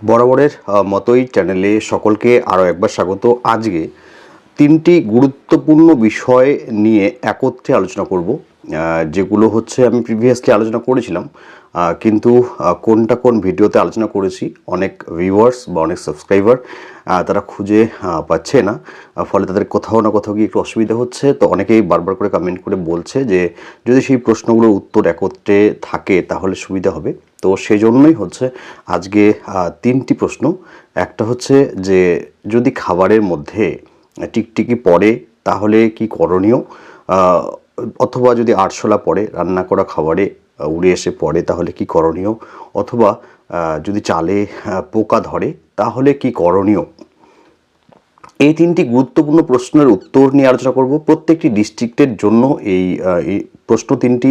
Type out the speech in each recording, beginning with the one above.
বরাবরের মতোই চ্যানেলে সকলকে আরও একবার স্বাগত। আজকে তিনটি গুরুত্বপূর্ণ বিষয় নিয়ে একত্রে আলোচনা করব যেগুলো হচ্ছে আমি প্রিভিয়াসলি আলোচনা করেছিলাম কিন্তু কোনটা কোন ভিডিওতে আলোচনা করেছি, অনেক ভিউয়ার্স বা অনেক সাবস্ক্রাইবার তারা খুঁজে পাচ্ছে না ফলে তাদের কোথাও না কোথাও গিয়ে একটু অসুবিধা হচ্ছে। তো অনেকেই বারবার করে কমেন্ট করে বলছে যে, যদি সেই প্রশ্নগুলোর উত্তর একত্রে থাকে তাহলে সুবিধা হবে। তো সেই জন্যই হচ্ছে আজকে তিনটি প্রশ্ন। একটা হচ্ছে যে, যদি খাবারের মধ্যে টিকটিকি পড়ে, তাহলে কি করণীয়? অথবা যদি আরশোলা পড়ে, রান্না করা খাবারে উড়ে এসে পড়ে, তাহলে কি করণীয়? অথবা যদি চালে পোকা ধরে, তাহলে কি করণীয়? এই তিনটি গুরুত্বপূর্ণ প্রশ্নের উত্তর নিয়ে আলোচনা করব। প্রত্যেকটি ডিস্ট্রিক্টের জন্য এই প্রশ্ন তিনটি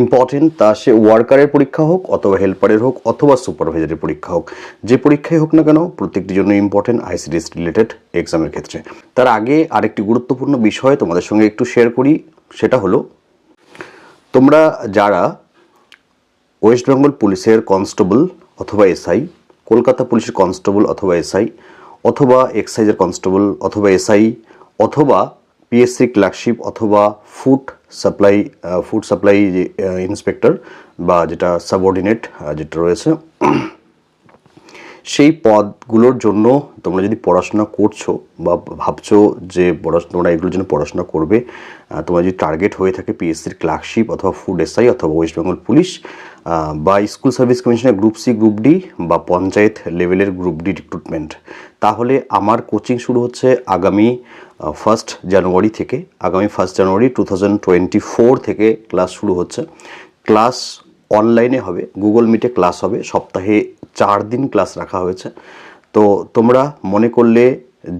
ইম্পর্টেন্ট তা সে ওয়ার্কারের পরীক্ষা হোক অথবা হেল্পারের হোক অথবা সুপারভাইজারের পরীক্ষা হোক। যে পরীক্ষাই হোক না কেন প্রত্যেকটির জন্য ইম্পর্টেন্ট আইসিডিএস রিলেটেড এক্সামের ক্ষেত্রে। তার আগে আরেকটি গুরুত্বপূর্ণ বিষয় তোমাদের সঙ্গে একটু শেয়ার করি, সেটা হলো, তোমরা যারা ওয়েস্ট বেঙ্গল পুলিশের কনস্টেবল অথবা এসআই কলকাতা পুলিশের কনস্টেবল অথবা এসআই অথবা এক্সাইজের কনস্টেবল অথবা এসআই অথবা পিএসসি ক্লার্কশিপ অথবা food supply food supply inspector বা যেটা সাবঅর্ডিনেট যেটা রয়েছে, সেই পদগুলোর জন্য তোমরা যদি পড়াশোনা করছ বা ভাবছ যে পড়াশোনা তোমরা এগুলোর জন্য পড়াশোনা করবে তোমার যদি টার্গেট হয়ে থাকে পিএসসির ক্লার্কশিপ অথবা ফুড এসআই অথবা ওয়েস্ট বেঙ্গল পুলিশ বা স্কুল সার্ভিস কমিশনের গ্রুপ সি, গ্রুপ ডি বা পঞ্চায়েত লেভেলের গ্রুপ ডি রিক্রুটমেন্ট তাহলে আমার কোচিং শুরু হচ্ছে আগামী ফার্স্ট জানুয়ারি থেকে, আগামী first January two thousand twenty four থেকে ক্লাস শুরু হচ্ছে। ক্লাস অনলাইনে হবে গুগল মিটে ক্লাস হবে, সপ্তাহে চার দিন ক্লাস রাখা হয়েছে। তো তোমরা মনে করলে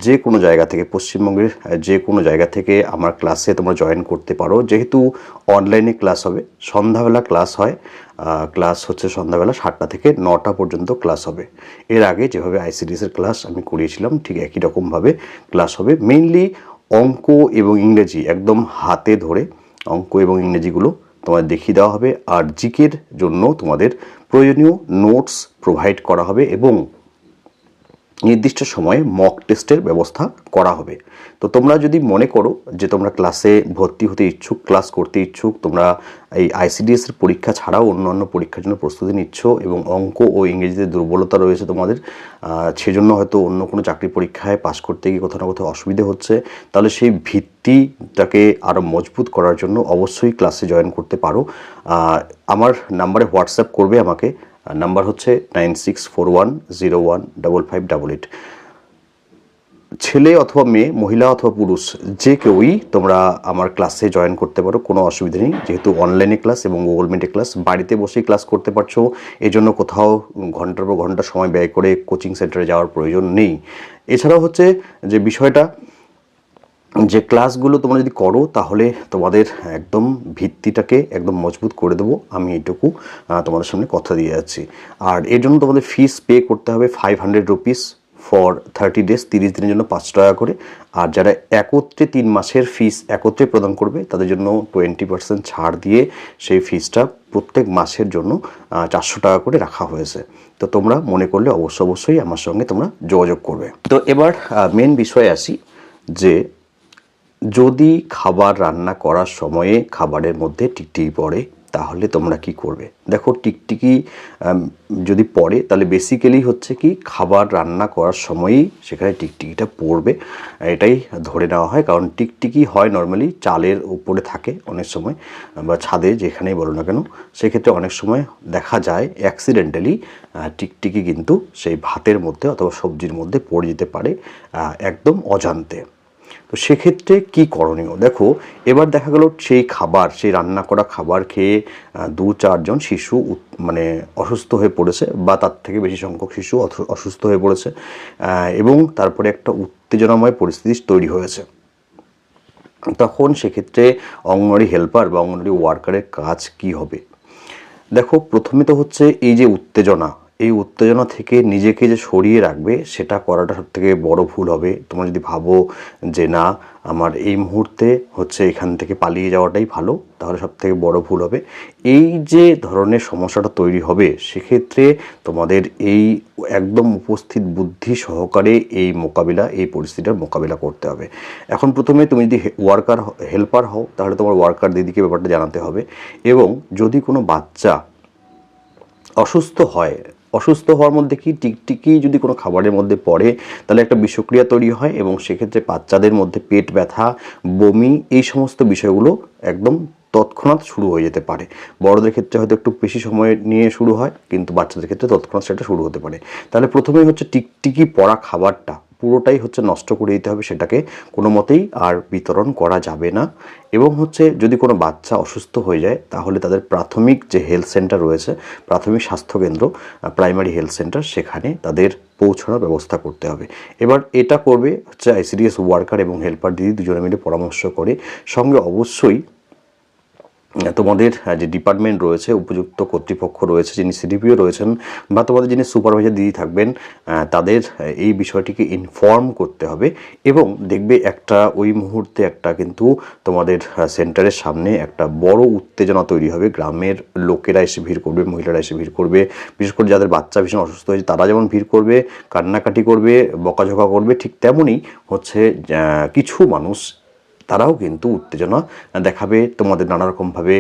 যে কোনো জায়গা থেকে, পশ্চিমবঙ্গের যে কোনো জায়গা থেকে আমার ক্লাসে তোমরা জয়েন করতে পারো। যেহেতু অনলাইনে ক্লাস হবে, সন্ধ্যাবেলা ক্লাস হয় ক্লাস হচ্ছে সন্ধ্যাবেলা সাতটা থেকে নটা পর্যন্ত ক্লাস হবে। এর আগে যেভাবে আইসিডিএসের ক্লাস আমি করিয়েছিলাম, ঠিক একই রকমভাবে ক্লাস হবে। মেইনলি অঙ্ক এবং ইংরেজি একদম হাতে ধরে অঙ্ক এবং ইংরেজিগুলো তোমাদের দেখিয়ে দেওয়া হবে। আর জিকের জন্য তোমাদের প্রয়োজনীয় নোটস প্রোভাইড করা হবে এবং নির্দিষ্ট সময়ে মক টেস্টের ব্যবস্থা করা হবে। তো তোমরা যদি মনে করো যে তোমরা ক্লাসে ভর্তি হতে ইচ্ছুক ক্লাস করতে ইচ্ছুক, তোমরা এই আইসিডিএস এর পরীক্ষা ছাড়াও অন্যান্য পরীক্ষার জন্য প্রস্তুতি নিচ্ছ এবং অঙ্ক ও ইংরেজিতে দুর্বলতা রয়েছে তোমাদের সেজন্য হয়তো অন্য কোনো চাকরি পরীক্ষায় পাশ করতে গিয়ে কোথাও না কোথাও অসুবিধে হচ্ছে, তাহলে সেই ভিত্তিটাকে আরও মজবুত করার জন্য অবশ্যই ক্লাসে জয়েন করতে পারো। আমার নাম্বারে হোয়াটসঅ্যাপ করবে আমাকে নাম্বার হচ্ছে nine six four one zero one double five double eight. ছেলে অথবা মেয়ে, মহিলা অথবা পুরুষ, যে কেউই তোমরা আমার ক্লাসে জয়েন করতে পারো, কোনো অসুবিধা নেই। যেহেতু অনলাইনে ক্লাস এবং গুগল মিটে ক্লাস বাড়িতে বসেই ক্লাস করতে পারছ এই জন্য কোথাও ঘণ্টার পর ঘণ্টা সময় ব্যয় করে কোচিং সেন্টারে যাওয়ার প্রয়োজন নেই। এছাড়াও হচ্ছে যে বিষয়টা যে ক্লাসগুলো তোমরা যদি করো, তাহলে তোমাদের একদম ভিত্তিটাকে একদম মজবুত করে দেবো। আমি এইটুকু তোমাদের সামনে কথা দিয়ে যাচ্ছি। আর এর জন্য তোমাদের ফিস পে করতে হবে five hundred rupees for thirty days তিরিশ দিনের জন্য পাঁচশো টাকা করে। আর যারা একত্রে তিন মাসের ফিস একত্রে প্রদান করবে, তাদের জন্য টোয়েন্টি পার্সেন্ট ছাড় দিয়ে সেই ফিসটা প্রত্যেক মাসের জন্য চারশো টাকা করে রাখা হয়েছে। তো তোমরা মনে করলে অবশ্য অবশ্যই আমার সঙ্গে তোমরা যোগাযোগ করবে। তো এবার মেন বিষয়ে আসি যে যদি খাবার রান্না করার সময়ে খাবারের মধ্যে টিকটিকি পড়ে, তাহলে তোমরা কি করবে? দেখো, টিকটিকি যদি পড়ে, তাহলে বেসিক্যালি হচ্ছে কি, খাবার রান্না করার সময়ই সেখানে টিকটিকিটা পড়বে। এটাই ধরে নেওয়া হয়, কারণ টিকটিকি হয় নর্মালি চালের উপরে থাকে অনেক সময়, বা ছাদে যেখানেই বলো না কেন, সেক্ষেত্রে অনেক সময় দেখা যায় অ্যাক্সিডেন্টালি টিকটিকি কিন্তু সেই ভাতের মধ্যে অথবা সবজির মধ্যে পড়ে যেতে পারে একদম অজান্তে। তো সেক্ষেত্রে কি করণীয়? দেখো, এবার দেখা গেল সেই খাবার, সেই রান্না করা খাবার খেয়ে দু চারজন শিশু মানে অসুস্থ হয়ে পড়েছে বা তার থেকে বেশি সংখ্যক শিশু অসুস্থ হয়ে পড়েছে এবং তারপরে একটা উত্তেজনাময় পরিস্থিতি তৈরি হয়েছে। তখন সেক্ষেত্রে অঙ্গনওয়াড়ি হেল্পার বা অঙ্গনওয়াড়ি ওয়ার্কারের কাজ কি হবে? দেখো, প্রথমে তো হচ্ছে এই যে উত্তেজনা এই উত্তেজনা থেকে নিজেকে যে সরিয়ে রাখবে, সেটা করাটা সব থেকে বড় ভুল হবে। তোমরা যদি ভাবো যে না, আমার এই মুহূর্তে হচ্ছে এখান থেকে পালিয়ে যাওয়াটাই ভালো, তাহলে সব থেকে বড় ভুল হবে। এই যে ধরনের সমস্যাটা তৈরি হবে, সেক্ষেত্রে তোমাদের এই একদম উপস্থিত বুদ্ধি সহকারে এই মোকাবিলা, এই পরিস্থিতিটার মোকাবিলা করতে হবে। এখন প্রথমে তুমি যদি ওয়ার্কার হেল্পার হও, তাহলে তোমার ওয়ার্কার দিদিকে ব্যাপারটা জানাতে হবে। এবং যদি কোনো বাচ্চা অসুস্থ হয় অসুস্থ হওয়ার মধ্যে কি টিকটিকি যদি কোনো খাবারের মধ্যে পড়ে, তাহলে একটা বিষক্রিয়া তৈরি হয় এবং সেক্ষেত্রে বাচ্চাদের মধ্যে পেট ব্যথা, বমি এই সমস্ত বিষয়গুলো একদম তৎক্ষণাৎ শুরু হয়ে যেতে পারে। বড়দের ক্ষেত্রে হয়তো একটু বেশি সময় নিয়ে শুরু হয়, কিন্তু বাচ্চাদের ক্ষেত্রে তৎক্ষণাৎ সেটা শুরু হতে পারে। তাহলে প্রথমেই হচ্ছে টিকটিকি পড়া খাবারটা। পুরোটাই হচ্ছে নষ্ট করে দিতে হবে সেটাকে কোনো মতেই আর বিতরণ করা যাবে না। এবং হচ্ছে যদি কোনো বাচ্চা অসুস্থ হয়ে যায়, তাহলে তাদের প্রাথমিক যে হেলথ সেন্টার রয়েছে, প্রাথমিক স্বাস্থ্যকেন্দ্র প্রাইমারি হেলথ সেন্টার, সেখানে তাদের পৌঁছানোর ব্যবস্থা করতে হবে। এবার এটা করবে হচ্ছে আইসিডিএস ওয়ার্কার এবং হেল্পার দিদি দুজনে মিলে পরামর্শ করে। সঙ্গে অবশ্যই তোমাদের যে ডিপার্টমেন্ট রয়েছে, উপযুক্ত কর্তৃপক্ষ রয়েছে, যিনি সিডিপিও রয়েছেন, বা তোমাদের যিনি সুপারভাইজার দিদি থাকবেন তাদের এই বিষয়টিকে ইনফর্ম করতে হবে এবং দেখবে একটা, ওই মুহূর্তে একটা কিন্তু তোমাদের সেন্টারের সামনে একটা বড় উত্তেজনা তৈরি হবে। গ্রামের লোকেরা এসে ভিড় করবে, মহিলারা এসে ভিড় করবে, বিশেষ করে যাদের বাচ্চা ভীষণ অসুস্থ হয়েছে, তারা যেমন ভিড় করবে, কান্নাকাটি করবে, বকাঝকা করবে, ঠিক তেমনই হচ্ছে কিছু মানুষ তারাও কিন্তু উত্তেজনা দেখাবে, তোমাদের নানা রকমভাবে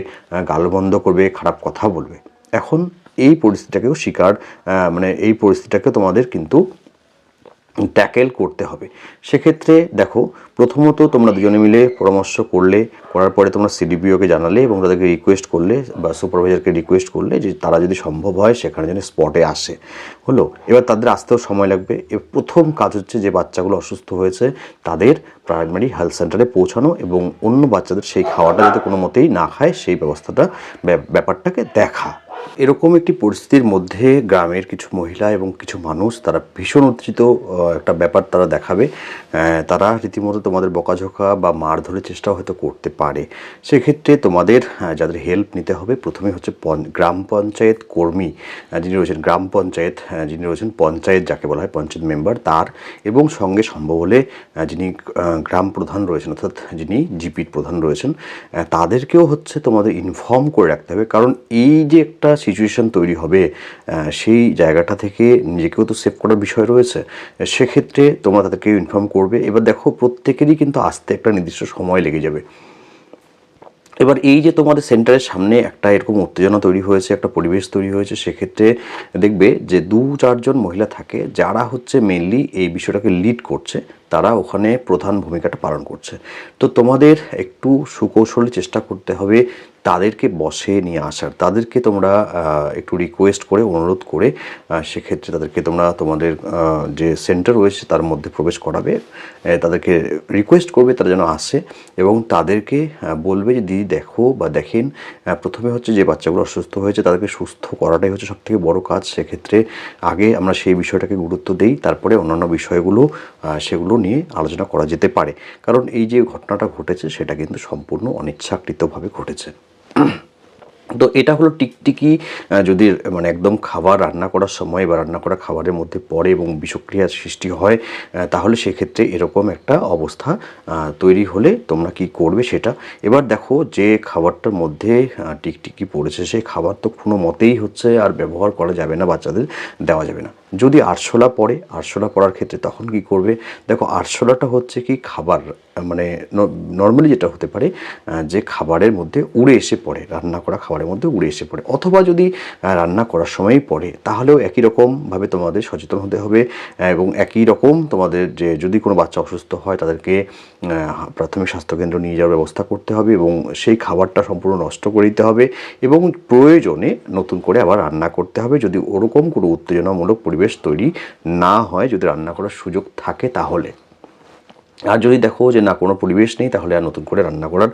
গালবন্ধ করবে, খারাপ কথা বলবে। এখন এই পরিস্থিতিটাকেও শিকার মানে এই পরিস্থিতিটাকে তোমাদের কিন্তু ট্যাকেল করতে হবে। সেক্ষেত্রে দেখো, প্রথমত তোমরা দুজনে মিলে পরামর্শ করলে, করার পরে তোমরা সিডিপিওকে জানালে এবং তাদেরকে রিকোয়েস্ট করলে বা সুপারভাইজারকে রিকোয়েস্ট করলে যে তারা যদি সম্ভব হয় সেখানে যেন স্পটে আসে। হলো, এবার তাদের আসতেও সময় লাগবে। প্রথম কাজ হচ্ছে যে বাচ্চাগুলো অসুস্থ হয়েছে, তাদের প্রাইমারি হেলথ সেন্টারে পৌঁছানো এবং অন্য বাচ্চাদের সেই খাওয়াটা যাতে কোনো মতেই না খায়, সেই ব্যবস্থাটা, ব্যাপারটাকে দেখা। এরকম একটি পরিস্থিতির মধ্যে গ্রামের কিছু মহিলা এবং কিছু মানুষ তারা ভীষণ উত্তেজিত একটা ব্যাপার তারা দেখাবে। তারা রীতিমতো তোমাদের বকাঝোকা বা মার ধরে চেষ্টাও হয়তো করতে পারে। সেক্ষেত্রে তোমাদের যাদের হেল্প নিতে হবে প্রথমে হচ্ছে গ্রাম পঞ্চায়েত কর্মী যিনি রয়েছেন গ্রাম পঞ্চায়েত যিনি রয়েছেন পঞ্চায়েত যাকে বলা হয় পঞ্চায়েত মেম্বার তার এবং সঙ্গে সম্ভব হলে যিনি গ্রাম প্রধান রয়েছেন, অর্থাৎ যিনি জিপির প্রধান রয়েছেন তাদেরকেও হচ্ছে তোমাদের ইনফর্ম করে রাখতে হবে। কারণ এই যে একটা সিচুয়েশন তৈরি হবে সেই জায়গাটা থেকে নিজেকেও তো সেভ করার বিষয় রয়েছে। সেক্ষেত্রে তোমরা তাদেরকে ইনফর্ম করবে। এবার দেখো, প্রত্যেকেরই কিন্তু আসতে একটা নির্দিষ্ট সময় লেগে যাবে। এবার এই যে তোমাদের সেন্টারের সামনে একটা এরকম উত্তেজনা তৈরি হয়েছে, একটা পরিবেশ তৈরি হয়েছে, সেক্ষেত্রে দেখবে যে দু চারজন মহিলা থাকে, যারা হচ্ছে মেনলি এই বিষয়টাকে লিড করছে, তারা ওখানে প্রধান ভূমিকাটা পালন করছে। তো তোমাদের একটু সুকৌশলী চেষ্টা করতে হবে তাদেরকে বসে নিয়ে আসার, তাদেরকে তোমরা একটু রিকোয়েস্ট করে, অনুরোধ করে সেক্ষেত্রে তাদেরকে তোমরা তোমাদের যে সেন্টার রয়েছে তার মধ্যে প্রবেশ করাবে। তাদেরকে রিকোয়েস্ট করবে, তারা যেন আসে এবং তাদেরকে বলবে যে, দিদি দেখো বা দেখেন প্রথমে হচ্ছে যে বাচ্চাগুলো অসুস্থ হয়েছে, তাদেরকে সুস্থ করাটাই হচ্ছে সবথেকে বড় কাজ। সেক্ষেত্রে আগে আমরা সেই বিষয়টাকে গুরুত্ব দিই, তারপরে অন্যান্য বিষয়গুলো সেগুলো নিয়ে আলোচনা করা যেতে পারে। কারণ এই যে ঘটনাটা ঘটেছে, সেটা কিন্তু সম্পূর্ণ অনিচ্ছাকৃতভাবে ঘটেছে। তো এটা হলো টিকটিকি যদি মানে একদম খাবার রান্না করার সময় বা রান্না করা খাবারের মধ্যে পড়ে এবং বিষক্রিয়ার সৃষ্টি হয় তাহলে সেক্ষেত্রে এরকম একটা অবস্থা তৈরি হলে তোমরা কি করবে সেটা। এবার দেখো যে খাবারটার মধ্যে টিকটিকি পড়েছে, সেই খাবার তো কোনো মতেই হচ্ছে আর ব্যবহার করা যাবে না, বাচ্চাদের দেওয়া যাবে না। যদি আরশোলা পড়ে, আরশোলা পড়ার ক্ষেত্রে তখন কি করবে? দেখো, আরশোলাটা হচ্ছে কি খাবার মানে নর্মালি যেটা হতে পারে যে খাবারের মধ্যে উড়ে এসে পড়ে, রান্না করা খাবারের মধ্যে উড়ে এসে পড়ে। অথবা যদি রান্না করার সময়ই পড়ে, তাহলেও একই রকমভাবে তোমাদের সচেতন হতে হবে এবং একই রকম তোমাদের যে যদি কোনো বাচ্চা অসুস্থ হয়, তাদেরকে প্রাথমিক স্বাস্থ্যকেন্দ্র নিয়ে যাওয়ার ব্যবস্থা করতে হবে এবং সেই খাবারটা সম্পূর্ণ নষ্ট করে দিতে হবে এবং প্রয়োজনে নতুন করে আবার রান্না করতে হবে। যদি ওরকম কোনো উত্তেজনামূলক পরিবেশ তৈরি না হয় যদি রান্না করার সুযোগ থাকে তাহলে। আর যদি দেখো যে না, কোনো পরিবেশ নেই, তাহলে আর নতুন করে রান্না করার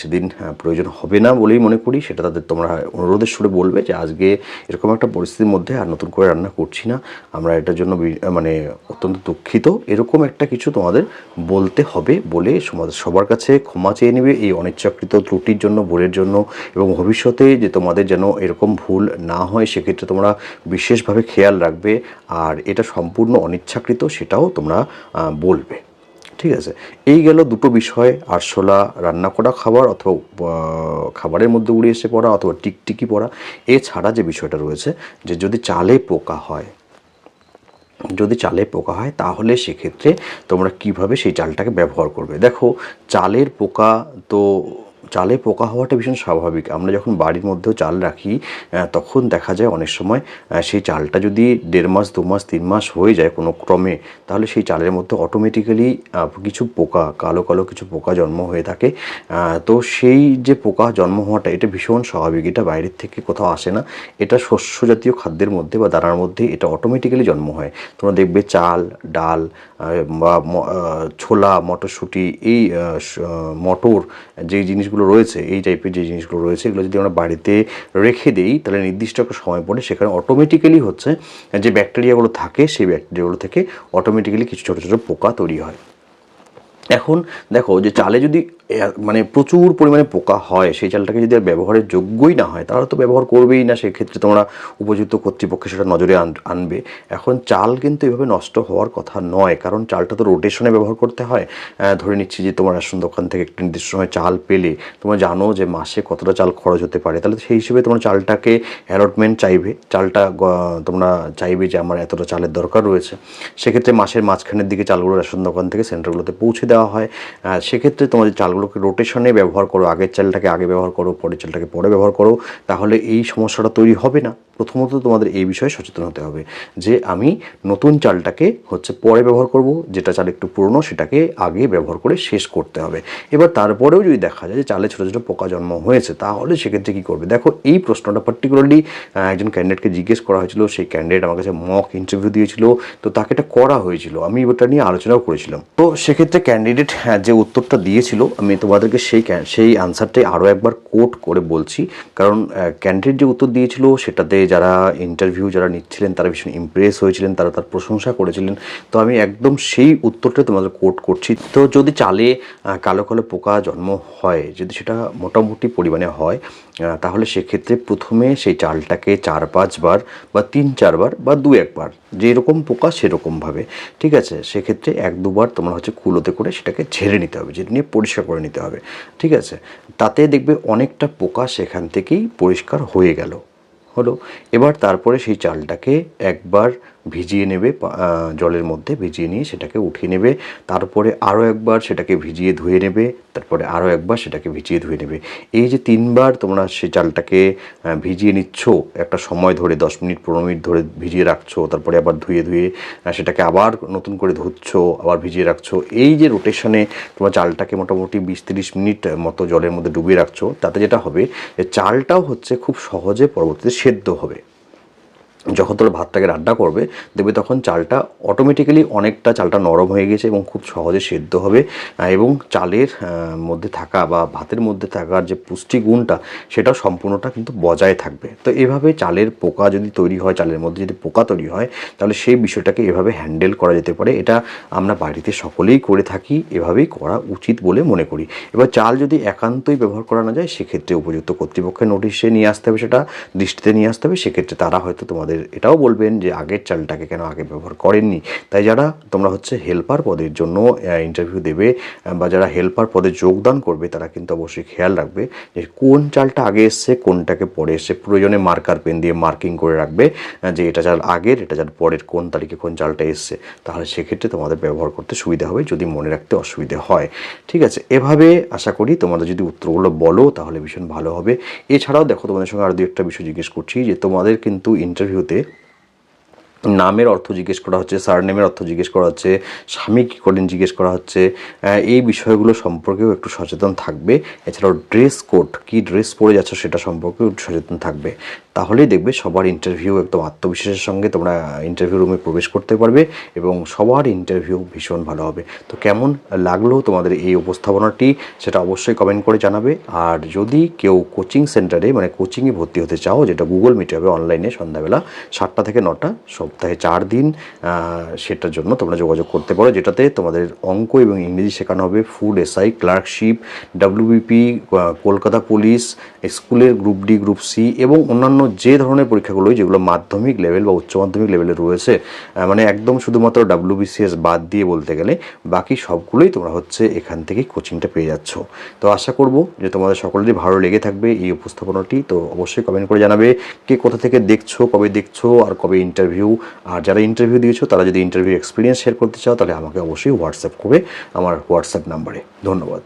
সেদিন প্রয়োজন হবে না বলেই মনে করি। সেটা তাদের তোমরা অনুরোধের সুরে বলবে যে আজকে এরকম একটা পরিস্থিতির মধ্যে আর নতুন করে রান্না করছি না। আমরা এটার জন্য মানে অত্যন্ত দুঃখিত। এরকম একটা কিছু তোমাদের বলতে হবে বলে সবার কাছে ক্ষমা চেয়ে নেবে এই অনিচ্ছাকৃত ত্রুটির জন্য, ভুলের জন্য এবং ভবিষ্যতে যে তোমাদের যেন এরকম ভুল না হয়, সেক্ষেত্রে তোমরা বিশেষভাবে খেয়াল রাখবে। আর এটা সম্পূর্ণ অনিচ্ছাকৃত, সেটাও তোমরা বলবে। ঠিক আছে। এই গেল দুটো বিষয়, আরশোলা রান্না করা খাবার অথবা খাবারের মধ্যে উড়ে এসে পড়া অথবা টিকটিকি পড়া। এছাড়া যে বিষয়টা রয়েছে যে যদি চালে পোকা হয়, যদি চালে পোকা হয় তাহলে সেক্ষেত্রে তোমরা কীভাবে সেই চালটাকে ব্যবহার করবে? দেখো, চালের পোকা তো চালে পোকা হওয়াটা ভীষণ স্বাভাবিক। আমরা যখন বাড়ির মধ্যেও চাল রাখি তখন দেখা যায় অনেক সময় সেই চালটা যদি দেড় মাস, দু মাস, তিন মাস হয়ে যায় কোনো ক্রমে, তাহলে সেই চালের মধ্যে অটোমেটিক্যালি কিছু পোকা, কালো কালো কিছু পোকা জন্ম হয়ে থাকে। তো সেই যে পোকা জন্ম হওয়াটা, এটা ভীষণ স্বাভাবিক। এটা বাইরের থেকে কোথাও আসে না। এটা শস্য জাতীয় খাদ্যের মধ্যে বা দানার মধ্যে এটা অটোমেটিক্যালি জন্ম হয়। তোমরা দেখবে চাল, ডাল বা ছোলা, মটরশুঁটি, এই মটর, যেই জিনিসগুলো রয়েছে, এই টাইপের যে জিনিসগুলো রয়েছে, এগুলো যদি আমরা বাড়িতে রেখে দিই, তাহলে নির্দিষ্ট একটা সময় পরে সেখানে অটোমেটিক্যালি হচ্ছে যে ব্যাকটেরিয়াগুলো থাকে, সেই ব্যাকটেরিয়াগুলো থেকে অটোমেটিক্যালি কিছু ছোটো ছোটো পোকা তৈরি হয়। এখন দেখো যে চালে যদি মানে প্রচুর পরিমাণে পোকা হয়, সেই চালটাকে যদি আর ব্যবহারের যোগ্যই না হয়, তাহলে তো ব্যবহার করবেই না, সেক্ষেত্রে তোমরা উপযুক্ত কর্তৃপক্ষে সেটা নজরে আন- আনবে। এখন চাল কিন্তু এভাবে নষ্ট হওয়ার কথা নয়, কারণ চালটা তো রোটেশনে ব্যবহার করতে হয়। ধরে নিচ্ছি যে তোমার রেশন দোকান থেকে একটা নির্দিষ্ট সময় চাল পেলে, তোমরা জানো যে মাসে কতটা চাল খরচ হতে পারে, তাহলে সেই হিসেবে তোমরা চালটাকে অ্যালটমেন্ট চাইবে, চালটা তোমরা চাইবে যে আমার এতটা চালের দরকার রয়েছে। সেক্ষেত্রে মাসের মাঝখানের দিকে চালগুলো রেশন দোকান থেকে সেন্টারগুলোতে পৌঁছে দেওয়া হয়। সেক্ষেত্রে তোমাদের চালগুলোকে রোটেশনে ব্যবহার করো, আগের চালটাকে আগে ব্যবহার করো, পরের চালটাকে পরে ব্যবহার করো, তাহলে এই সমস্যাটা তৈরি হবে না। প্রথমত তোমাদের এই বিষয়ে সচেতন হতে হবে যে আমি নতুন চালটাকে হচ্ছে পরে ব্যবহার করব, যেটা চাল একটু পুরনো, সেটাকে আগে ব্যবহার করে শেষ করতে হবে। এবার তারপরেও যদি দেখা যায় যে চালে ছোটো ছোটো পোকা জন্ম হয়েছে, তাহলে সেক্ষেত্রে কী করবে? দেখো, এই প্রশ্নটা পার্টিকুলারলি একজন ক্যান্ডিডেটকে জিজ্ঞেস করা হয়েছিল, সেই ক্যান্ডিডেট আমার কাছে মক ইন্টারভিউ দিয়েছিল, তো তাকে এটা করা হয়েছিল। আমি ওটা নিয়ে আলোচনাও করেছিলাম। তো সেক্ষেত্রে ক্যান্ডিডেট যে উত্তরটা দিয়েছিল, আমি তোমাদেরকে সেই সেই আনসারটাই আরও একবার কোট করে বলছি। কারণ ক্যান্ডিডেট যে উত্তর দিয়েছিল, সেটাতে যারা ইন্টারভিউ যারা নিচ্ছিলেন, তারা ভীষণ ইমপ্রেস হয়েছিলেন, তারা তার প্রশংসা করেছিলেন। তো আমি একদম সেই উত্তরটা তোমাদের কোট করছি। তো যদি চালে কালো কালো পোকা জন্ম হয়, যদি সেটা মোটামুটি পরিমাণে হয় তাহলে সেক্ষেত্রে প্রথমে সেই চালটাকে চার পাঁচবার বা তিন চারবার বা দু একবার, যেরকম পোকা সেরকমভাবে, ঠিক আছে? সেক্ষেত্রে এক দুবার তোমার হচ্ছে কুলোতে করে সেটাকে ঝেড়ে নিতে হবে যেটা নিয়ে পরিষ্কার করে নিতে হবে, ঠিক আছে? তাতে দেখবে অনেকটা পোকা সেখান থেকেই পরিষ্কার হয়ে গেল, হলো। এবার তারপরে সেই চালটাকে একবার ভিজিয়ে নেবে জলের মধ্যে ভিজিয়ে নিয়ে সেটাকে উঠিয়ে নেবে। তারপরে আরও একবার সেটাকে ভিজিয়ে ধুয়ে নেবে, তারপরে আরও একবার সেটাকে ভিজিয়ে ধুয়ে নেবে। এই যে তিনবার তোমরা সে চালটাকে ভিজিয়ে নিচ্ছ, একটা সময় ধরে, দশ মিনিট, পনেরো মিনিট ধরে ভিজিয়ে রাখছো, তারপরে আবার ধুয়ে ধুয়ে সেটাকে আবার নতুন করে ধুচ্ছ, আবার ভিজিয়ে রাখছো। এই যে রোটেশনে তোমার চালটাকে মোটামুটি বিশ তিরিশ মিনিট মতো জলের মধ্যে ডুবিয়ে রাখছো, তাতে যেটা হবে, যে চালটাও হচ্ছে খুব সহজে পরবর্তীতে সেদ্ধ হবে। যখন তোমরা ভাতটাকে রান্না করবে, দেখবে তখন চালটা অটোমেটিক্যালি অনেকটা চালটা নরম হয়ে গেছে এবং খুব সহজে সেদ্ধ হবে। এবং চালের মধ্যে থাকা বা ভাতের মধ্যে থাকার যে পুষ্টিগুণটা, সেটাও সম্পূর্ণটা কিন্তু বজায় থাকবে। তো এভাবে চালের পোকা যদি তৈরি হয়, চালের মধ্যে যদি পোকা তৈরি হয়, তাহলে সেই বিষয়টাকে এভাবে হ্যান্ডেল করা যেতে পারে। এটা আমরা বাড়িতে সকলেই করে থাকি, এভাবেই করা উচিত বলে মনে করি। এবার চাল যদি একান্তই ব্যবহার করা না যায়, সেক্ষেত্রে উপযুক্ত কর্তৃপক্ষের নোটিশে নিয়ে আসতে হবে সেটা, দৃষ্টিতে নিয়ে আসতে হবে। সেক্ষেত্রে তারা হয়তো তোমাদের এটাও বলবেন যে আগের চালটাকে কেন আগে ব্যবহার করেননি। তাই যারা, তোমরা হচ্ছে হেল্পার পদের জন্য ইন্টারভিউ দেবে বা যারা হেল্পার পদে যোগদান করবে, তারা কিন্তু অবশ্যই খেয়াল রাখবে যে কোন চালটা আগে এসছে, কোনটাকে পরে এসছে। প্রয়োজনে মার্কার পেন দিয়ে মার্কিং করে রাখবে যে এটা চাল আগের, এটা চাল পরের, কোন তারিখে কোন চালটা এসছে। তাহলে সেক্ষেত্রে তোমাদের ব্যবহার করতে সুবিধা হবে, যদি মনে রাখতে অসুবিধে হয়। ঠিক আছে, এভাবে আশা করি তোমাদের যদি উত্তরগুলো বলো, তাহলে ভীষণ ভালো হবে। এছাড়াও দেখো, তোমাদের সঙ্গে আরও দু একটা বিষয় জিজ্ঞেস করছি যে তোমাদের কিন্তু ইন্টারভিউতে নামের অর্থ জিজ্ঞেস করা হচ্ছে, সারনেমের অর্থ জিজ্ঞেস করা হচ্ছে স্বামী কী করেন জিজ্ঞেস করা হচ্ছে এই বিষয়গুলো সম্পর্কেও একটু সচেতন থাকবে। এছাড়াও ড্রেস কোড, কী ড্রেস পরে যাচ্ছ সেটা সম্পর্কেও একটু সচেতন থাকবে। তাহলেই দেখবে সবার ইন্টারভিউ একদম আত্মবিশ্বাসের সঙ্গে তোমরা ইন্টারভিউ রুমে প্রবেশ করতে পারবে এবং সবার ইন্টারভিউ ভীষণ ভালো হবে। তো কেমন লাগল তোমাদের এই উপস্থাপনাটি, সেটা অবশ্যই কমেন্ট করে জানাবে। আর যদি কেউ কোচিং সেন্টারে মানে কোচিংয়ে ভর্তি হতে চাও, যেটা গুগল মিটে হবে অনলাইনে সন্ধ্যাবেলা সাতটা থেকে নটা সপ্তাহে চার দিন সেটার জন্য তোমরা যোগাযোগ করতে পারো, যেটাতে তোমাদের অঙ্ক এবং ইংরেজি শেখানো হবে food SI clerkship WBP Kolkata police, স্কুলের গ্রুপ ডি গ্রুপ সি এবং অন্যান্য যে ধরনের পরীক্ষাগুলোই যেগুলো মাধ্যমিক লেভেল বা উচ্চ মাধ্যমিক লেভেলে রয়েছে মানে একদম শুধুমাত্র ডাব্লিউবিসিএস বাদ দিয়ে বলতে গেলে বাকি সবগুলোই তোমরা হচ্ছে এখান থেকেই কোচিংটা পেয়ে যাচ্ছ। তো আশা করব যে তোমাদের সকলেরই ভালো লেগে থাকবে এই উপস্থাপনাটি, তো অবশ্যই কমেন্ট করে জানাবে কে কোথা থেকে দেখছ, কবে দেখছ, আর কবে ইন্টারভিউ আর যারা ইন্টারভিউ দিয়েছ, তারা যদি ইন্টারভিউ এক্সপিরিয়েন্স শেয়ার করতে চাও, তাহলে আমাকে অবশ্যই হোয়াটসঅ্যাপ করবে, আমার হোয়াটসঅ্যাপ নাম্বারে ধন্যবাদ।